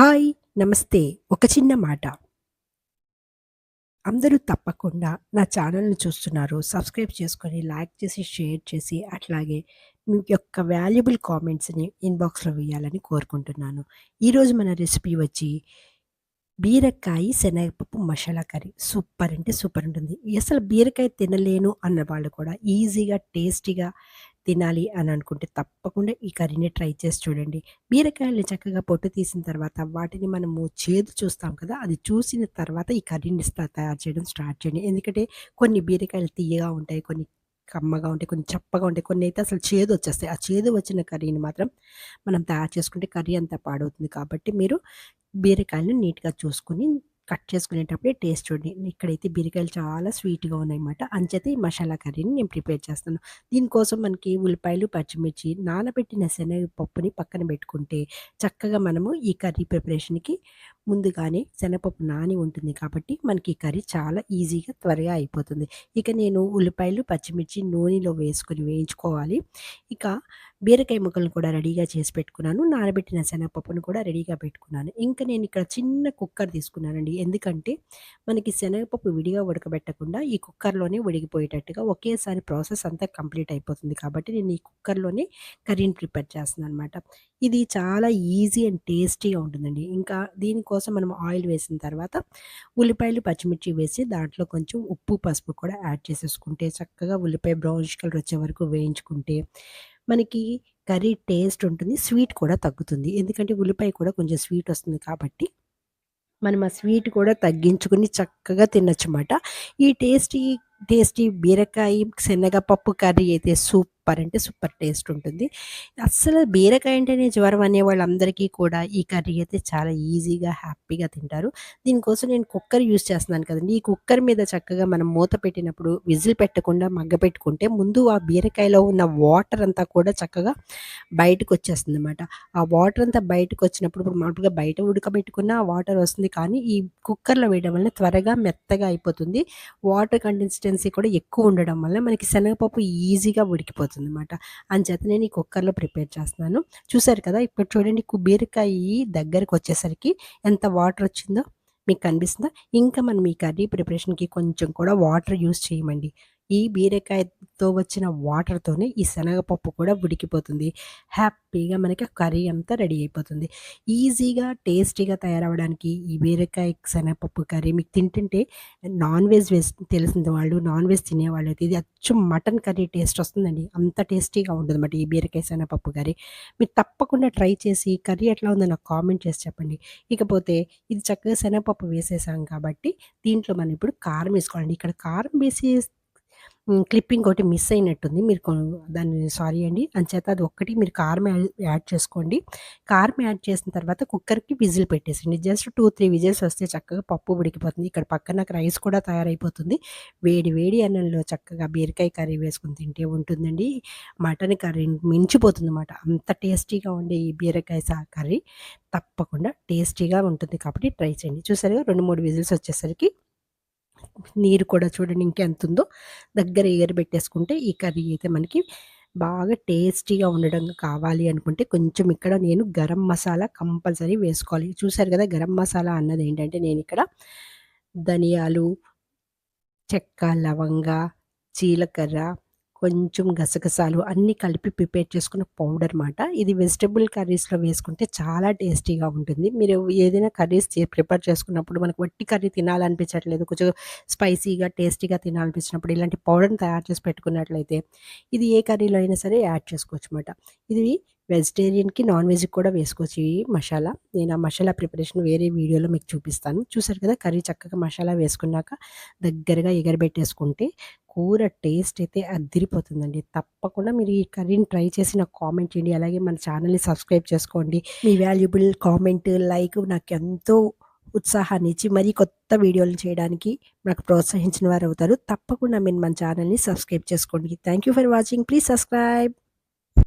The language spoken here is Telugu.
హాయ్! నమస్తే. ఒక చిన్న మాట. అందరూ తప్పకుండా నా ఛానల్‌ని చూస్తున్నారు. సబ్స్క్రైబ్ చేసుకొని, లైక్ చేసి, షేర్ చేసి, అట్లాగే మీ యొక్క వాల్యుబుల్ కామెంట్స్‌ని ఇన్‌బాక్స్‌లో వేయాలని కోరుకుంటున్నాను. ఈరోజు మన రెసిపీ వచ్చి బీరకాయ శనగపప్పు మసాలా కర్రీ. సూపర్ అంటే సూపర్ ఉంటుంది. అసలు బీరకాయ తినలేను అన్న వాళ్ళు కూడా ఈజీగా, టేస్టీగా తినాలి అని అనుకుంటే తప్పకుండా ఈ కర్రీని ట్రై చేసి చూడండి. బీరకాయల్ని చక్కగా పొట్టు తీసిన తర్వాత వాటిని మనము చేదు చూస్తాం కదా! అది చూసిన తర్వాత ఈ కర్రీని తయారు చేయడం స్టార్ట్ చేయండి. ఎందుకంటే కొన్ని బీరకాయలు తియ్యగా ఉంటాయి. కొన్ని కమ్మగా ఉంటాయి. కొన్ని చప్పగా ఉంటాయి. కొన్ని అయితే అసలు చేదు వచ్చేస్తాయి ఆ చేదు వచ్చిన కర్రీని మాత్రం మనం తయారు చేసుకుంటే కర్రీ అంతా పాడవుతుంది. కాబట్టి మీరు బీరకాయలను నీట్‌గా చూసుకొని కట్ చేసుకునేటప్పుడే టేస్ట్ చూడండి. ఇక్కడైతే బీరకాయలు చాలా స్వీట్‌గా ఉన్నాయన్నమాట. అంచేతే ఈ మసాలా కర్రీని నేను ప్రిపేర్ చేస్తాను. దీనికోసం మనకి ఉల్లిపాయలు, పచ్చిమిర్చి, నానబెట్టిన శనగపప్పుని పక్కన పెట్టుకుంటే చక్కగా మనము ఈ కర్రీ ప్రిపరేషన్‌కి ముందుగానే శనగపప్పు నాని ఉంటుంది కాబట్టి మనకి కర్రీ చాలా ఈజీగా, త్వరగా అయిపోతుంది. ఇక నేను ఉల్లిపాయలు, పచ్చిమిర్చి నూనెలో వేసుకొని వేయించుకోవాలి. ఇక బీరకాయ ముక్కలను కూడా రెడీగా చేసి పెట్టుకున్నాను. నానబెట్టిన శనగపప్పును కూడా రెడీగా పెట్టుకున్నాను. ఇంకా నేను ఇక్కడ చిన్న కుక్కర్ తీసుకున్నానండి. ఎందుకంటే మనకి శనగపప్పు విడిగా ఉడకబెట్టకుండా ఈ కుక్కర్‌లోనే ఉడికిపోయేటట్టుగా ఒకేసారి ప్రాసెస్ అంతా కంప్లీట్ అయిపోతుంది. కాబట్టి నేను ఈ కుక్కర్‌లోనే కర్రీని ప్రిపేర్ చేస్తున్నాను అనమాట ఇది చాలా ఈజీ అండ్ టేస్టీగా ఉంటుందండి. ఇంకా దీనికోసం మనం ఆయిల్ వేసిన తర్వాత ఉల్లిపాయలు, పచ్చిమిర్చి వేసి దాంట్లో కొంచెం ఉప్పు, పసుపు కూడా యాడ్ చేసేసుకుంటే చక్కగా ఉల్లిపాయ బ్రౌనిష్ కలర్ వచ్చే వరకు వేయించుకుంటే మనకి కర్రీ టేస్ట్ ఉంటుంది. స్వీట్ కూడా తగ్గుతుంది. ఎందుకంటే ఉల్లిపాయ కూడా కొంచెం స్వీట్ వస్తుంది కాబట్టి మనం ఆ స్వీట్ కూడా తగ్గించుకుని చక్కగా తినొచ్చమాట. ఈ టేస్టీ, టేస్టీ బీరకాయ శనగపప్పు కర్రీ అయితే సూప్ సూపర్ అంటే సూపర్ టేస్ట్ ఉంటుంది. అస్సలు బీరకాయ అంటేనే జ్వరం అనే వాళ్ళందరికీ కూడా ఈ కర్రీ అయితే చాలా ఈజీగా, హ్యాపీగా తింటారు. దీనికోసం నేను కుక్కర్ యూజ్ చేస్తున్నాను కదండి ఈ కుక్కర్ మీద చక్కగా మనం మూత పెట్టినప్పుడు విజిల్ పెట్టకుండా మగ్గపెట్టుకుంటే ముందు ఆ బీరకాయలో ఉన్న వాటర్ అంతా కూడా చక్కగా బయటకు వచ్చేస్తుంది అన్నమాట ఆ వాటర్ అంతా బయటకొచ్చినప్పుడు ఇప్పుడు మామూలుగా బయట ఉడకబెట్టుకున్న ఆ వాటర్ వస్తుంది. కానీ ఈ కుక్కర్‌లో వేయడం వల్ల త్వరగా మెత్తగా అయిపోతుంది. వాటర్ కన్సిస్టెన్సీ కూడా ఎక్కువ ఉండడం వల్ల మనకి శనగపప్పు ఈజీగా ఉడికిపోతుంది ఉడికిపోతుందన్నమాట. అంచేత నేను ఈ కుక్కర్‌లో ప్రిపేర్ చేస్తున్నాను. చూసారు కదా! ఇప్పుడు చూడండి కు దగ్గరికి వచ్చేసరికి ఎంత వాటర్ వచ్చిందో మీకు కనిపిస్తుందా? ఇంకా మనం ఈ కర్రీ ప్రిపరేషన్‌కి కొంచెం కూడా వాటర్ యూస్ చేయమండి. ఈ బీరకాయతో వచ్చిన వాటర్‌తోనే ఈ శనగపప్పు కూడా ఉడికిపోతుంది. హ్యాపీగా మనకి కర్రీ అంతా రెడీ అయిపోతుంది. ఈజీగా, టేస్టీగా తయారవ్వడానికి ఈ బీరకాయ శనగపప్పు కర్రీ మీకు తింటుంటే నాన్ వెజ్ వెజ్ తెలిసిన వాళ్ళు, నాన్ వెజ్ తినేవాళ్ళు అయితే ఇది అచ్చు మటన్ కర్రీ టేస్ట్ వస్తుందండి. అంత టేస్టీగా ఉంటుందన్నమాట ఈ బీరకాయ శనగపప్పు కర్రీ. మీరు తప్పకుండా ట్రై చేసి కర్రీ ఎట్లా ఉందో నాకు కామెంట్ చేసి చెప్పండి. ఇకపోతే ఇది చక్కగా శనగపప్పు వేసేసాం కాబట్టి దీంట్లో మనం ఇప్పుడు కారం వేసుకోవాలండి. ఇక్కడ కారం వేసి క్లిప్పింగ్ ఒకటి మిస్ అయినట్టుంది. మీరు దాన్ని సారీ అండి. అంచేత అది ఒక్కటి మీరు కారం యాడ్ చేసుకోండి. కారం యాడ్ చేసిన తర్వాత కుక్కర్‌కి విజిల్ పెట్టేసేయండి. జస్ట్ 2, 3 విజిల్స్ వస్తే చక్కగా పప్పు ఉడికిపోతుంది. ఇక్కడ పక్కన నాకు రైస్ కూడా తయారైపోతుంది. వేడి వేడి అన్నంలో చక్కగా బీరకాయ కర్రీ వేసుకొని తింటే ఉంటుందండి. మటన్ కర్రీ మించిపోతుంది అన్నమాట అంత టేస్టీగా ఉండే ఈ బీరకాయ సా కర్రీ తప్పకుండా టేస్టీగా ఉంటుంది కాబట్టి ట్రై చేయండి. చూసారుగా 2, 3 విజిల్స్ వచ్చేసరికి నీరు కూడా చూడండి ఇంకెంతుందో దగ్గర ఎగరబెట్టేసుకుంటే ఈ కర్రీ అయితే మనకి బాగా టేస్టీగా ఉండడం కావాలి అనుకుంటే కొంచెం ఇక్కడ నేను గరం మసాలా కంపల్సరీ వేసుకోవాలి. చూసారు కదా! గరం మసాలా అన్నది ఏంటంటే నేను ఇక్కడ ధనియాలు, చెక్క, లవంగ, జీలకర్ర, కొంచెం గసగసాలు అన్నీ కలిపి ప్రిపేర్ చేసుకున్న పౌడర్ అనమాట ఇది వెజిటబుల్ కర్రీస్‌లో వేసుకుంటే చాలా టేస్టీగా ఉంటుంది. మీరు ఏదైనా కర్రీస్ ప్రిపేర్ చేసుకున్నప్పుడు మనకు వట్టి కర్రీ తినాలనిపించట్లేదు. కొంచెం స్పైసీగా, టేస్టీగా తినాలనిపించినప్పుడు ఇలాంటి పౌడర్‌ని తయారు చేసి పెట్టుకున్నట్లయితే ఇది ఏ కర్రీలో అయినా సరే యాడ్ చేసుకోవచ్చు అనమాట ఇది వెజిటేరియన్‌కి, నాన్ వెజ్‌కి కూడా వేసుకోవచ్చు ఈ మసాలా. నేను ఆ మసాలా ప్రిపరేషన్ వేరే వీడియోలో మీకు చూపిస్తాను. చూసారు కదా! కర్రీ చక్కగా మసాలా వేసుకున్నాక దగ్గరగా ఎగరబెట్టేసుకుంటే కూర టేస్ట్ అయితే అద్దిరిపోతుందండి. తప్పకుండా మీరు ఈ కర్రీని ట్రై చేసి నాకు కామెంట్ చేయండి. అలాగే మన ఛానల్‌ని సబ్స్క్రైబ్ చేసుకోండి. మీ వాల్యుబుల్ కామెంట్, లైక్ నాకు ఎంతో ఉత్సాహాన్ని ఇచ్చి మరీ కొత్త వీడియోలు చేయడానికి నాకు ప్రోత్సహించిన వారు అవుతారు తప్పకుండా మీరు మన ఛానల్‌ని సబ్స్క్రైబ్ చేసుకోండి. Thank you for watching. Please subscribe.